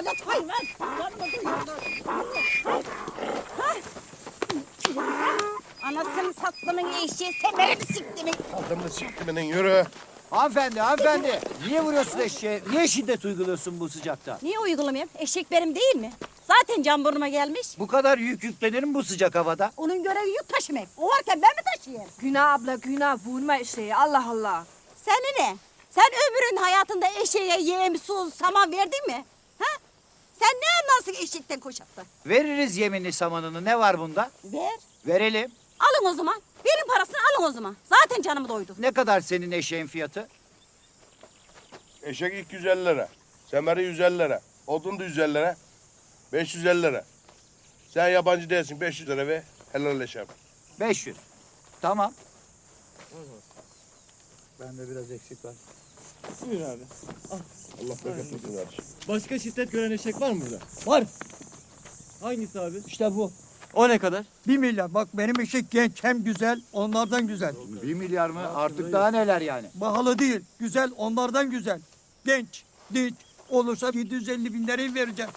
lanet hayvan. Canımı duyuyordu. Anasını sattımın eşeği semeri mi sikti mi? Adamı siktiminin yürü. Hanımefendi, hanımefendi. Niye vuruyorsun eşeğe? Niye şiddet uyguluyorsun bu sıcakta? Niye uygulamayayım? Eşek benim değil mi? Zaten can burnuma gelmiş. Bu kadar yük yüklenir mi bu sıcak havada? Onun görevi yük taşımak. O varken ben mi taşıyayım? Günah abla günah vurma eşeği Allah Allah. Seni ne? Sen ömrün hayatında eşeğe yem, su, saman verdin mi? Ha? Sen ne anlarsın eşekten koşakta? Veririz yeminli samanını. Ne var bunda? Ver. Verelim. Alın o zaman. Verin parasını alın o zaman. Zaten canımı doydu. Ne kadar senin eşeğin fiyatı? Eşek ilk 150 lira. Semeri 150 lira. Odun da 150 lira. 550 lira. Sen yabancı değilsin 500 lira ve helalleşem. 500. Tamam. Bende biraz eksik var. Buyur abi. Allah bereket versin kardeşim. Başka şiddet gören eşek var mı burada? Var. Hangisi abi? İşte bu. O ne kadar? Bir milyar. Bak benim eşek genç hem güzel onlardan güzel. Bir milyar mı? Artık daha neler yani? Pahalı değil. Güzel onlardan güzel. Genç, dinç. Olursa 750 bin lirayı vereceğim.